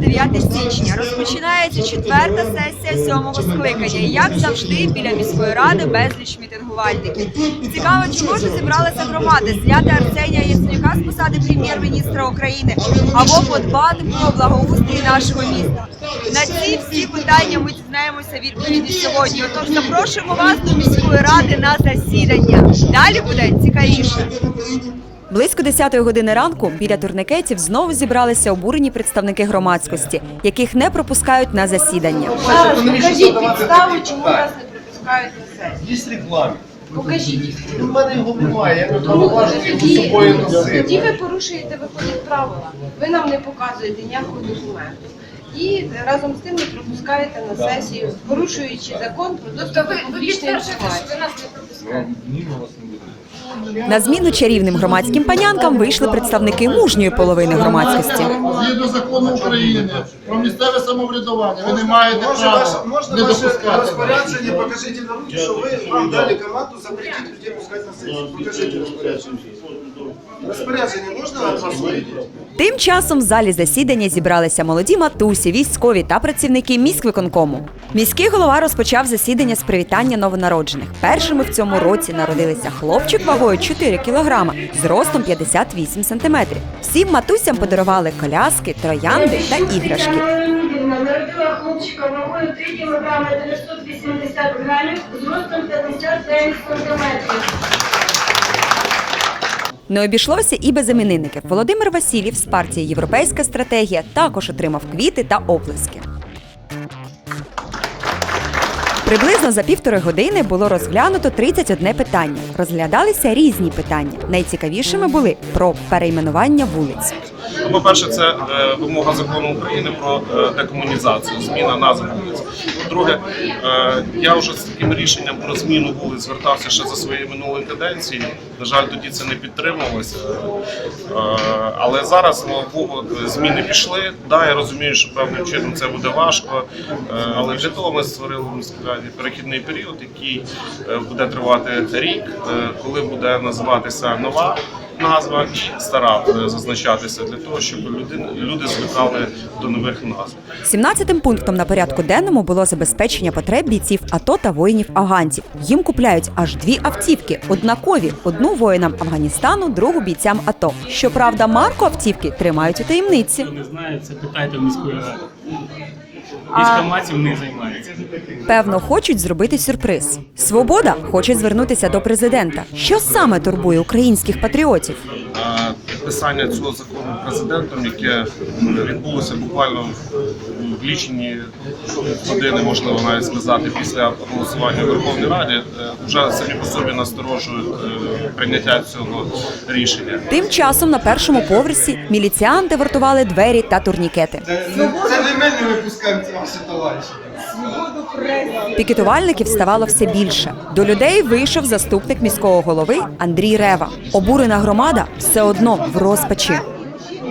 29 січня. Розпочинається четверта сесія сьомого скликання. І як завжди, біля міської ради безліч мітингувальників. Цікаво, чому ж зібралася громада зняти Арсенія Яценюка з посади прем'єр-міністра України або подбати про благоустрій нашого міста. На ці всі питання ми дізнаємося відповіді сьогодні. Отож запрошуємо вас до міської ради на засідання. Далі буде цікавіше. Близько 10 години ранку біля турникетів знову зібралися обурені представники громадськості, яких не пропускають на засідання. Покажіть підставу, чому вас не пропускають на сесію. Є регламент. Покажіть. У мене його немає, тоді, тоді ви порушуєте виходить правила. Ви нам не показуєте ніякого документу. І разом з тим не пропускаєте на сесію, порушуючи закон про доступ ви, до публічної інформації. ви нас не пропускаєте? На зміну чарівним громадським панянкам вийшли представники мужньої половини громадськості. Згідно закону України про місцеве самоврядування, ви не маєте права можна не допускати. розпорядження, покажіть на руки, що ви вам дали команду запретіть людей пускати на сесію. Покажіть розпорядження. Розпорядження можна від? Тим часом в залі засідання зібралися молоді матусі, військові та працівники міськвиконкому. Міський голова розпочав засідання з привітання новонароджених. Першими в цьому році народилися хлопчик вагою 4 кілограма з ростом 58 сантиметрів. Всім матусям подарували коляски, троянди та іграшки. Народила хлопчика вагою 3 кг 980 грамів з ростом 59 сантиметрів. Не обійшлося і без іменинників. Володимир Васильєв з партії Європейська стратегія також отримав квіти та оплески. Приблизно за півтори години було розглянуто 31 питання. Розглядалися різні питання. Найцікавішими були про перейменування вулиць. Ну, По-перше, це е, вимога закону України про е, декомунізацію, зміна назв вулиць. По-друге, е, я вже з таким рішенням про зміну вулиць звертався ще за своєї минулої каденції. На жаль, тоді це не підтримувалося. Але зараз, слава Богу, зміни пішли. Да, я розумію, що певним чином це буде важко. Але для того ми створили в перехідний період, який буде тривати рік, коли буде називатися нова назва і стара е, зазначатися для того, щоб люди, люди звикали до нових назв. 17-тим пунктом на порядку денному було забезпечення потреб бійців АТО та воїнів афганців. Їм купляють аж дві автівки: однакові одну воїнам Афганістану, другу бійцям АТО. Щоправда, марку автівки тримають у таємниці. Не знає, це питайте в міської ради. Військоматів не займається. Певно, хочуть зробити сюрприз. Свобода хоче звернутися до президента. Що саме турбує українських патріотів? Е, Підписання цього закону президентом, яке відбулося буквально в лічені години, можливо навіть сказати, після голосування в Верховній Раді, е, вже самі по собі насторожують е, прийняття цього рішення. Тим часом на першому поверсі міліціанти вартували двері та турнікети. Це не ми не випускаємо ці ваші товариші. Пікетувальників ставало все більше. До людей вийшов заступник міського голови Андрій Рева. Обурена громада все одно в розпачі.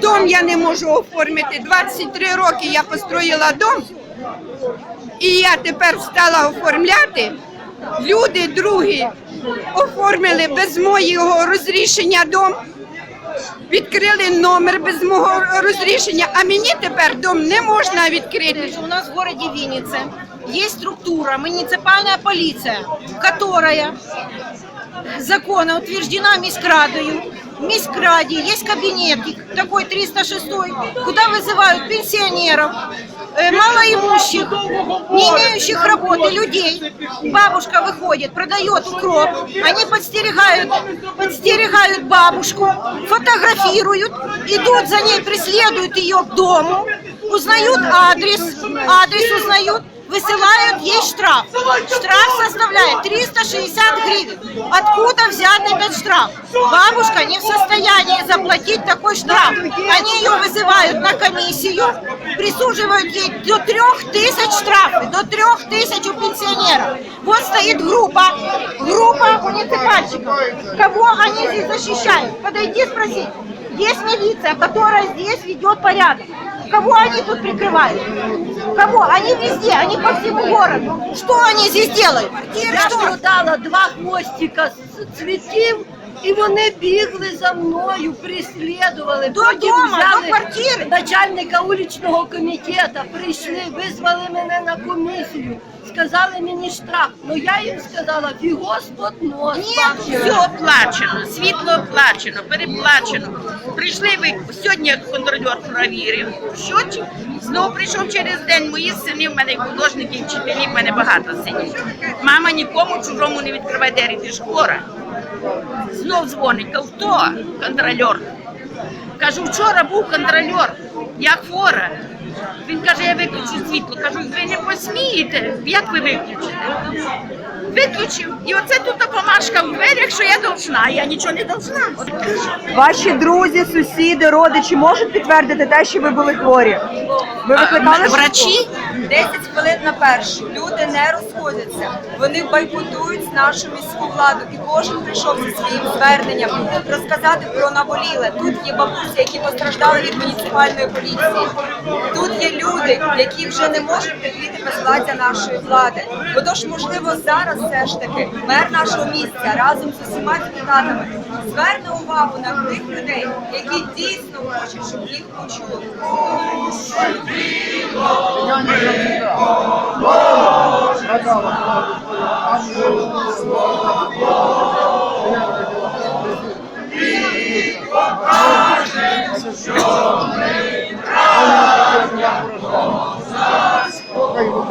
Дом я не можу оформити. 23 роки я построїла дом, і я тепер стала оформляти. Люди другі оформили без моєго розрішення дом, відкрили номер без мого розрішення, а мені тепер дом не можна відкрити. У нас в городе Винница есть структура, муниципальная полиция, которая законно утверждена Мискрадою. В Мискраде есть кабинетик, такой 306, куда вызывают пенсионеров, э, малоимущих, не имеющих работы людей. Бабушка выходит, продает укроп, они подстерегают, подстерегают бабушку, фотографируют, идут за ней, преследуют ее к дому, узнают адрес, адрес узнают, высылают ей штраф. Штраф составляет 360 гривен. Откуда взят этот штраф? Бабушка не в состоянии заплатить такой штраф. Они ее вызывают на комиссию, присуживают ей до трех тысяч штрафов, до трех тысяч у пенсионеров. Вот стоит группа, группа муниципальщиков. Кого они здесь защищают? Подойди спроси. Есть милиция, которая здесь ведет порядок. Кого они тут прикрывают? Кого? Они везде, они по всему городу. Что они здесь делают? Я продала два хвостика з цвітів І вони бігли за мною, прислідували. До Потім дома, взяли до квартири. начальника уличного комітету, прийшли, визвали мене на комісію, сказали мені штраф. Ну я їм сказала, фігос под нос. Все оплачено, світло оплачено, переплачено. Прийшли ви сьогодні контролер провірив щочик. Знову прийшов через день. Мої сини в мене художники, і вчителі, в мене багато синів. Мама нікому чужому не відкриває двері, ти ж хвора. Знов дзвонить, хто контролер? Кажу, вчора був контролер, я хвора. Він каже, я виключу світло. Кажу, ви не посмієте, як ви виключите? Виключив. І оце тут помашка в дверях, що я должна, я нічого не должна. От Ваші друзі, сусіди, родичі можуть підтвердити те, що ви були хворі? Ви викликали А, врачі? 10 хвилин на першу. Люди не розходяться. Вони бойкотують нашу міську владу. І кожен прийшов зі своїм зверненням розказати про наболіле. Тут є бабусі, які постраждали від муніципальної поліції. Тут є люди, які вже не можуть терпіти безвладдя нашої влади. Отож, можливо, зараз все ж таки мер нашого місця разом з усіма депутатами зверне увагу на тих людей, які дійсно хочуть, щоб їх почули. Що ми разом за спокою